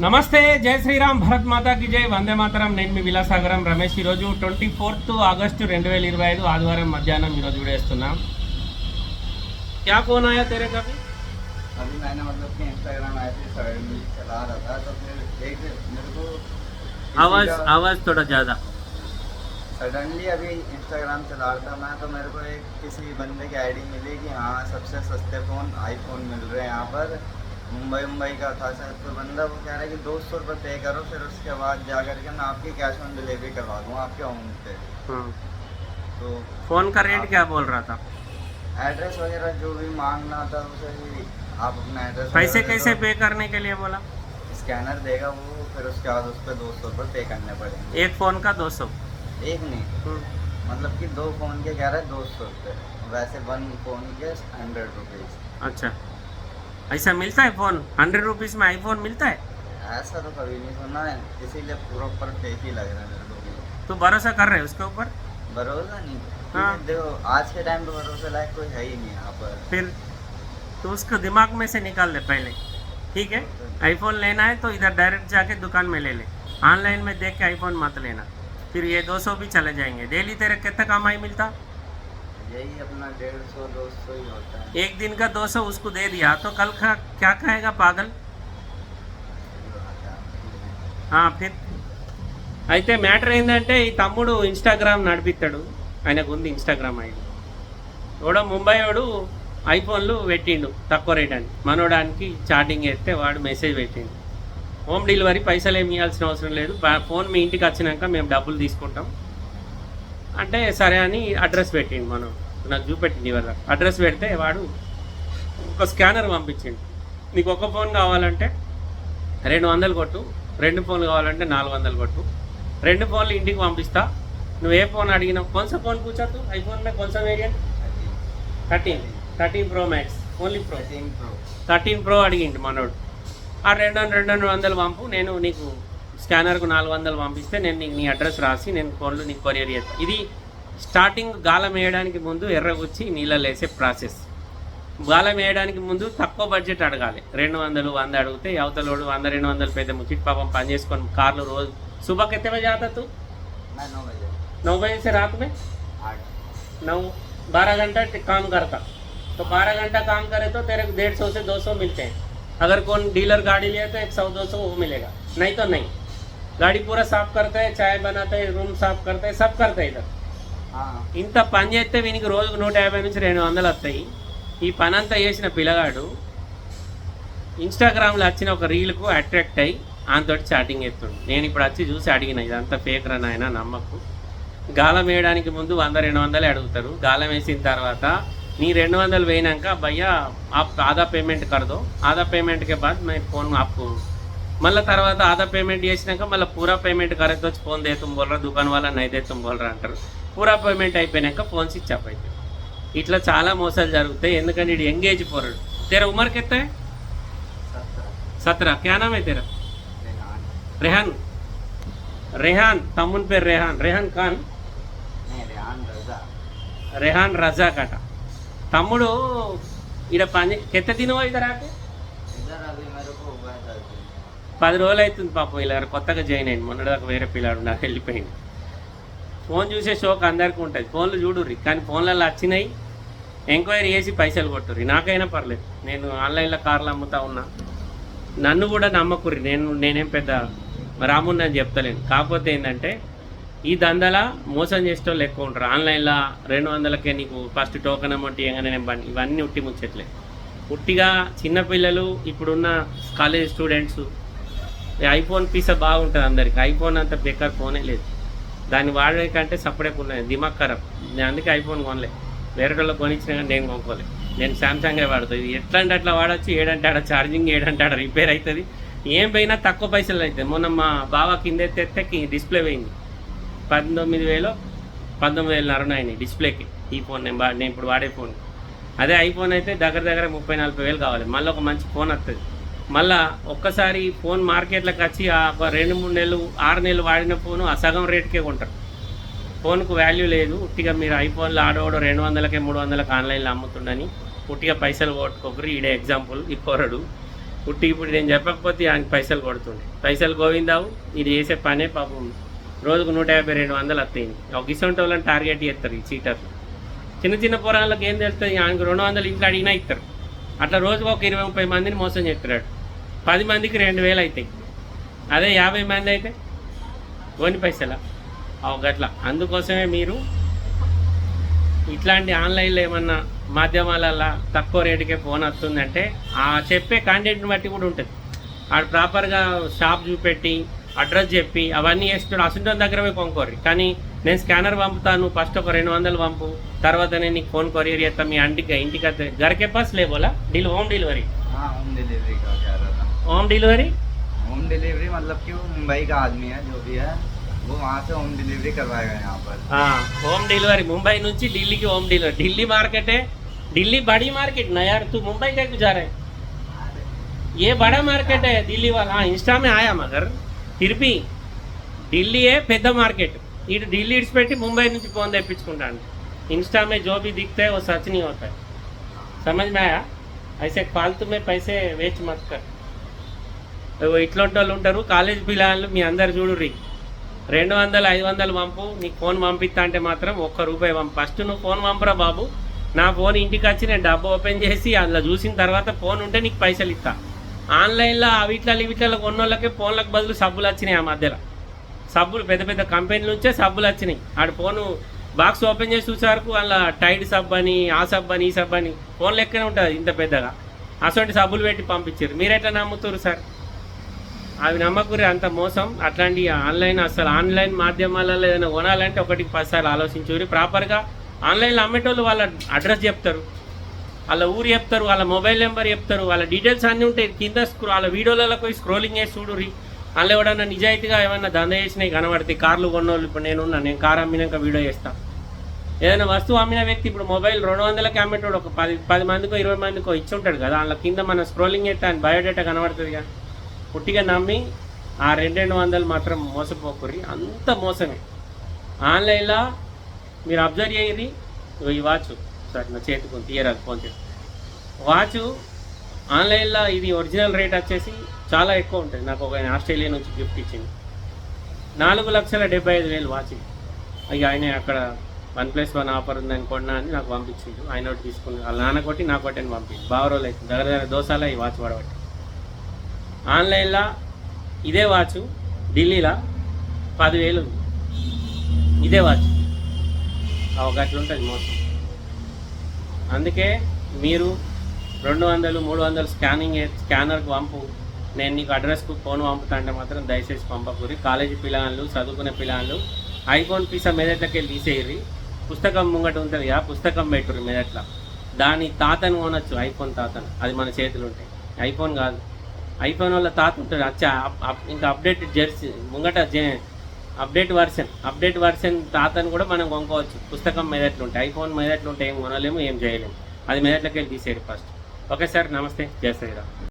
नमस्ते जय श्री राम भरत माता की जय वंदे मातरम नैन मे Vilasagar Ramesh twenty fourth August వేల इरव ఐదు मध्यान మధ్యాహ్నం क्या విడేస్తున్నాం आया तेरे का भी? अभी मैंने मतलब कि इंस्टाग्राम आया ऐसे सडनली चला रहा था तो फिर एक मेरे को आवाज़ आवाज़ थोड़ा ज़्यादा। सडनली अभी इंस्टाग्राम चला रहा था मैं तो मेरे को एक किसी बंदे की आईडी मिली कि हाँ सबसे सस्ते फ़ोन आईफोन मिल रहे हैं यहाँ पर। मुंबई मुंबई का था शायद तो बंदा वो कह रहा है कि दो सौ रुपये पे करो फिर उसके बाद जा करके मैं आपकी कैश ऑन डिलीवरी करवा दूँगा आपके होम पे। तो फ़ोन का रेट क्या बोल रहा था? एड्रेस वगैरह जो भी मांगना था उसे भी आप अपना एड्रेस पैसे कैसे पे करने के लिए बोला? स्कैनर देगा वो फिर उसके बाद उस पर दो सौ रुपये पे करने पड़ेंगे। एक फ़ोन का दो सौ। एक नहीं। मतलब कि दो फ़ोन के कह रहे दो सौ रुपये वैसे वन फ़ोन के हंड्रेड रुपीज़ अच्छा। ऐसा मिलता है फ़ोन? हंड्रेड रुपीज़ में आईफोन मिलता है? ऐसा तो कभी नहीं सुना है। इसीलिए प्रॉपर फेक ही लग रहा है मेरे को तो भरोसा कर रहे हैं उसके ऊपर? भरोसा नहीं। हाँ। देखो आज के टाइम पे भरोसे लायक कोई है ही नहीं यहाँ पर। फिर तो उसको दिमाग में से निकाल ले पहले। ठीक है? आईफोन लेना है तो इधर डायरेक्ट जाके दुकान में ले ले। ऑनलाइन में देख के आईफोन मत लेना। फिर ये 200 भी चले जाएँगे। डेली तेरे कितना कमाई मिलता? यही अपना डेढ़ सौ दो सौ ही होता है एक दिन का 200 उसको दे दिया तो कल का क्या कहेगा पागल ఆ, ఫిర్ అయితే మ్యాటర్ ఏంటంటే ఈ తమ్ముడు ఇన్స్టాగ్రామ్ నడిపిస్తాడు ఆయనకు ఉంది ఇన్స్టాగ్రామ్ ఐడి ఎవడో ముంబై వాడు ఐఫోన్లు పెట్టిండు తక్కువ రేట్ అని మనోడానికి చాటింగ్ చేస్తే వాడు మెసేజ్ పెట్టిండు హోమ్ డెలివరీ పైసలు ఏమి ఇవ్వాల్సిన అవసరం లేదు బా- ఫోన్ మీ ఇంటికి వచ్చినాక మేము డబ్బులు తీసుకుంటాం అంటే సరే అని అడ్రస్ పెట్టింది మనం. నాకు చూపెట్టింది ఇవాళ అడ్రస్ పెడితే వాడు ఒక స్కానర్ పంపించింది నీకు ఒక ఫోన్ కావాలంటే రెండు వందలు కొట్టు. రెండు ఫోన్లు కావాలంటే నాలుగు వందలు కొట్టు. రెండు ఫోన్లు ఇంటికి పంపిస్తా. నువ్వు ఏ ఫోన్ అడిగినావు కొంచెం ఫోన్ కూర్చోద్దు ఐఫోన్ మీద కొంచెం variant thirteen. Thirteen pro max. Only pro. Thirteen pro. అడిగింది మనోడు. ఆ రెండు రెండు వందలు పంపు. నేను నీకు స్కానర్కు నాలుగు వందలు పంపిస్తే నేను నీకు నీ అడ్రస్ రాసి నేను ఫోన్లు నీకు కొరియర్ చేస్తాను ఇది స్టార్టింగ్ గాలం వేయడానికి ముందు ఎర్రగుచ్చి నీళ్ళలో వేసే ప్రాసెస్ గాలం వేయడానికి ముందు తక్కువ బడ్జెట్ అడగాలి రెండు వందలు వంద అడిగితే అవతలోడు వంద రెండు వందలు పెద్ద ముచ్చిట్ పాపం పని చేసుకొని కార్లు రోజు सुबह कितने बजे आता तू मैं नौ बजे नौ बजे से रात में आठ नौ बारह घंटा ट- काम करता तो बारह घंटा काम करे तो तेरे को डेढ़ सौ से दो सौ मिलते हैं अगर कौन डीलर गाड़ी लिए तो एक सौ दो सौ वो मिलेगा नहीं तो नहीं गाड़ी पूरा साफ करते हैं चाय बनाते हैं रूम साफ करते हैं सब करते हैं इधर हाँ ఇంత పని చేస్తే వీనికి రోజుకు నూట యాభై నుంచి రెండు వందలు వస్తాయి ఈ పని అంతా చేసిన పిల్లగాడు ఇన్స్టాగ్రామ్లో వచ్చిన ఒక రీల్కు అట్రాక్ట్ అయ్యి ఆయనతోటి చాటింగ్ చేస్తుండు నేను ఇప్పుడు వచ్చి చూసి అడిగిన ఇదంతా ఫేక్ రన్ ఆయన నమ్మకు గాలం వేయడానికి ముందు వంద రెండు వందలే అడుగుతారు గాలం వేసిన తర్వాత నీ రెండు వందలు వేయినాక భయ్యా आप आधा पेमेंट कर दो आधा पेमेंट के बाद मैं फोन आपको మళ్ళీ తర్వాత ఆదా పేమెంట్ చేసినాక మళ్ళీ పూరా పేమెంట్ కరెక్ట్ వచ్చి ఫోన్ దేతం బోలరా దుకాణం వాళ్ళ నైతే తుంబోలరా అంటారు పూరా పేమెంట్ అయిపోయినాక ఫోన్స్ ఇచ్చాపైతే ఇట్లా చాలా మోసాలు జరుగుతాయి ఎందుకంటే ఇది ఎంగేజ్ పోరాడు तेरा उम्र कितना है सत्रह क्या नाम है तेरा रेहान रेहान तमुन पे रेहान रेहान खान रेहान रजा काटा तमुड़ इधर पानी कितने दिन हुआ इधर आके इधर अभी मेरे को हुआ పది రోజులు అవుతుంది పాపం ఇలా కొత్తగా జాయిన్ అయింది. మొన్నటిదాకా వేరే పిల్లాడు నాకు వెళ్ళిపోయింది ఫోన్ చూసే షోక్ అందరికీ ఉంటుంది. ఫోన్లు చూడుర్రి. కానీ ఫోన్లలో వచ్చినాయి ఎంక్వైరీ చేసి పైసలు కొట్టుర్రి. నాకైనా పర్లేదు. నేను ఆన్లైన్లో కార్లు అమ్ముతా ఉన్నా. నన్ను కూడా నమ్మకుర్రి. నేను నేనేం పెద్ద రాముని అని చెప్తలేను. కాకపోతే ఏంటంటే ఈ దందల మోసం చేసేటోళ్ళు ఎక్కువ ఉంటారు. ఆన్లైన్లో రెండు వందలకే నీకు ఫస్ట్ టోకెన్ అమౌంట్ ఇవ్వగానే నేను బండి ఇవన్నీ ఉట్టి ముచ్చట్లే. ఉట్టిగా చిన్నపిల్లలు ఇప్పుడున్న కాలేజ్ స్టూడెంట్స్ ఐఫోన్ పీస బాగుంటుంది అందరికి. ఐఫోన్ అంత బెక్కర్ ఫోనే లేదు. దాన్ని వాడే కంటే సపరేట్ ఉన్నాయి. దిమాగ్ ఖరాబ్. నేను అందుకే ఐఫోన్ కొనలే. వేరే వాళ్ళకి కొనిచ్చిన కానీ నేను కొనుక్కోలే. నేను సామ్సంగే వాడుతుంది ఇది ఎట్లా అంటే అట్లా వాడచ్చు? ఏడంటే ఆడ ఛార్జింగ్ ఏడంటే ఆడ రిపేర్ అవుతుంది ఏం పోయినా తక్కువ పైసలు అవుతాయి మొన్న మా బావ కింద ఎత్తెత్తే డిస్ప్లే పోయింది. పంతొమ్మిది వేలు పంతొమ్మిది వేలు నరణ డిస్ప్లేకి ఈ ఫోన్ నేను నేను ఇప్పుడు వాడే ఫోన్ అదే ఐఫోన్ అయితే దగ్గర దగ్గర ముప్పై నలభై వేలు కావాలి. మళ్ళీ ఒక మంచి ఫోన్ వస్తుంది మళ్ళా ఒక్కసారి ఫోన్ మార్కెట్లోకి వచ్చి ఆ ఒక రెండు మూడు నెలలు ఆరు నెలలు వాడిన ఫోను ఆ సగం రేటుకే కొంటారు. ఫోన్కు వాల్యూ లేదు. ఉట్టిగా మీరు ఐఫోన్లో ఆడోడు రెండు వందలకే మూడు వందలకి ఆన్లైన్లో అమ్ముతుండని ఉట్టిగా పైసలు కొట్టుకోకరు ఈడే ఎగ్జాంపుల్ ఈ పోరడు పుట్టి ఇప్పుడు నేను చెప్పకపోతే ఆయనకి పైసలు కొడుతుండే. పైసలు గోవిందావు ఇది చేసే పనే పాపం. రోజుకు నూట యాభై రెండు వందలు వస్తాయి ఒక ఇసొంటి వాళ్ళని టార్గెట్ చేస్తారు ఈ చీటర్లు చిన్న చిన్న పొరాలకు ఏం తెలుస్తుంది ఆయనకు రెండు వందలు ఇంట్లో అడిగినా ఇస్తారు. అట్లా రోజుకు ఒక ఇరవై ముప్పై మందిని మోసం చేస్తున్నాడు. పది మందికి రెండు వేలు అవుతాయి అదే యాభై మంది అయితే ఓని పైసలా? అవు గట్ల. అందుకోసమే మీరు ఇట్లాంటి ఆన్లైన్లో ఏమన్నా మాధ్యమాలల్లో తక్కువ రేటుకే ఫోన్ వస్తుందంటే ఆ చెప్పే కాంటెంట్ని బట్టి కూడా ఉంటుంది. ఆడు ప్రాపర్గా షాప్ చూపెట్టి అడ్రస్ చెప్పి అవన్నీ వేస్తున్నాడు అసంటోని దగ్గర పోయి కొనుక్కోరు కానీ నేను స్కానర్ పంపుతాను ఫస్ట్ ఒక రెండు వందలు పంపు తర్వాత నేను నీకు ఫోన్ కొరియర్ చేస్తాను మీ ఇంటికి ఇంటికి గరికే పాస్ లేబోలా? Deal home delivery. हाँ होम डिलीवरी का कह रहा था హోమ్ డెలివరీ होम डिलीवरी मतलब कि वो मुंबई का आदमी है जो भी है वो वहाँ से होम डिलीवरी करवाएगा यहाँ पर होम डिलीवरी मुंबई నుంచి ఢిల్లీకి హోమ్ డెలివరీ ఢిల్లీ మార్కెట్ है दिल्ली बड़ी मार्केट ना यार तू मुंबई का क्यों जा रहा है ये बड़ा मार्केट है दिल्ली वाला हाँ इंस्टा में आया मगर फिर भी ఢిల్లీ ఏ పెద్ద మార్కెట్ ఇటు ఢిల్లీ ఇడిచిపెట్టి ముంబై నుంచి ఫోన్ తెప్పించుకుంటాను इंस्टा में जो भी दिखता है वो सच नहीं होता है समझ में आया ऐसे फालतू में पैसे वेस्ट मत कर ఇగో ఇట్లాంటి వాళ్ళు ఉంటారు. కాలేజ్ పిల్లలు మీ అందరు చూడుర్రి. రెండు వందలు ఐదు వందలు పంపు. నీకు ఫోన్ పంపిస్తా అంటే మాత్రం ఒక్క రూపాయి పంపు. ఫస్ట్ నువ్వు ఫోన్ పంపరా బాబు. నా ఫోన్ ఇంటికి వచ్చి నేను డబ్బు ఓపెన్ చేసి అందులో చూసిన తర్వాత ఫోన్ ఉంటే నీకు పైసలు ఇస్తా. ఆన్లైన్లో అవిట్లలో ఇవిట్లలో కొన్నోళ్ళకే ఫోన్లకు బదులు సబ్బులు వచ్చినాయి ఆ మధ్యలో. సబ్బులు పెద్ద పెద్ద కంపెనీల నుంచే సబ్బులు వచ్చినాయి. ఆడ ఫోను బాక్స్ ఓపెన్ చేసి చూసేవరకు అందులో టైడ్ సబ్బు అని ఆ సబ్బు అని ఈ సబ్బు అని ఫోన్ లెక్కనే ఉంటుంది ఇంత పెద్దగా. అటువంటి సబ్బులు పెట్టి పంపించారు. మీరు ఎట్లా నమ్ముతారు సార్? అవి నమ్మకూరి అంత మోసం. అట్లాంటి ఆన్లైన్ అసలు ఆన్లైన్ మాధ్యమాలలో ఏదైనా కొనాలంటే ఒకటికి పదిసార్లు ఆలోచించుకుని ప్రాపర్గా ఆన్లైన్లో అమ్మేటోళ్ళు వాళ్ళ అడ్రస్ చెప్తారు. వాళ్ళ ఊరు చెప్తారు వాళ్ళ మొబైల్ నెంబర్ చెప్తారు వాళ్ళ డీటెయిల్స్ అన్నీ ఉంటాయి. కింద స్క్రో వాళ్ళ వీడియోలలో పోయి స్క్రోలింగ్ చేసి చూడురి అందులో ఎవడన్నా నిజాయితీగా ఏమన్నా దంద చేసినాయి కనబడతాయి కార్లు కొన్నోళ్ళు ఇప్పుడు నేనున్నా నేను కారు అమ్మినాక వీడియో చేస్తాను ఏదైనా వస్తువు అమ్మిన వ్యక్తి ఇప్పుడు మొబైల్ రెండు వందలకి అమ్మేటోడు ఒక పది పది మందికో ఇరవై మందికో ఇచ్చి ఉంటాడు కదా. అందులో కింద మనం స్క్రోలింగ్ చేస్తే ఆయన బయోడేటా కనబడుతుంది కదా. పుట్టిగా నమ్మి ఆ రెండు రెండు వందలు మాత్రం మోసపోకుర్రి. అంత మోసమే. ఆన్లైన్లో మీరు అబ్జర్వ్ చేయరి ఈ వాచ్. సార్ నా చేతికి తీయరాదు ఫోన్ చేసి వాచ్ ఆన్లైన్లో ఇది ఒరిజినల్ రేట్ వచ్చేసి చాలా ఎక్కువ ఉంటుంది నాకు ఒక ఆస్ట్రేలియా నుంచి గిఫ్ట్ ఇచ్చింది. నాలుగు లక్షల డెబ్బై ఐదు వేలు వాచ్. ఇక ఆయన అక్కడ వన్ ప్లస్ వన్ ఆఫర్ ఉందని కొన్నా అని నాకు పంపించింది ఆయన ఒకటి తీసుకుని వాళ్ళ నాన్న కొట్టి నాకు ఒకటి అని పంపించి బాగా రోజులు అవుతుంది దగ్గర దగ్గర దోసాల ఈ వాచ్ పడబట్టి ఆన్లైన్లో ఇదే వాచ్ ఢిల్లీలో పదివేలు. ఇదే వాచ్. ఒక ఉంటుంది మోసం. అందుకే మీరు రెండు వందలు మూడు వందలు స్కానింగ్ స్కానర్కి పంపు. నేను నీకు అడ్రస్కు ఫోన్ పంపుతా అంటే మాత్రం దయచేసి పంపకూరి. కాలేజీ పిల్లలు చదువుకునే పిల్లలు ఐఫోన్ పీసా మెదట్లకి వెళ్ళి తీసేయరి పుస్తకం ముంగట ఉంటుంది కదా పుస్తకం పెట్టుర్రి మెదట్ల. దాని తాతను కొనొచ్చు ఐఫోన్ తాతను. అది మన చేతులు ఉంటాయి. ఐఫోన్ కాదు. ఐఫోన్ వల్ల తాత ఉంటుంది అచ్చా అప్- అప్- ఇంకా అప్డేట్ జెర్సీ ముంగట జె- అప్డేట్ వర్షన్ అప్డేట్ వర్షన్ తాతను కూడా మనం కొనుక్కోవచ్చు. పుస్తకం మెదట్లు ఉంటాయి ఐఫోన్ మెదట్లు ఉంటాయి ఏం కొనలేము ఏం చేయలేము అది మెదట్లకి వెళ్ళి తీసేయండి ఫస్ట్ ఓకే సార్ నమస్తే. జయ శ్రీరామ్.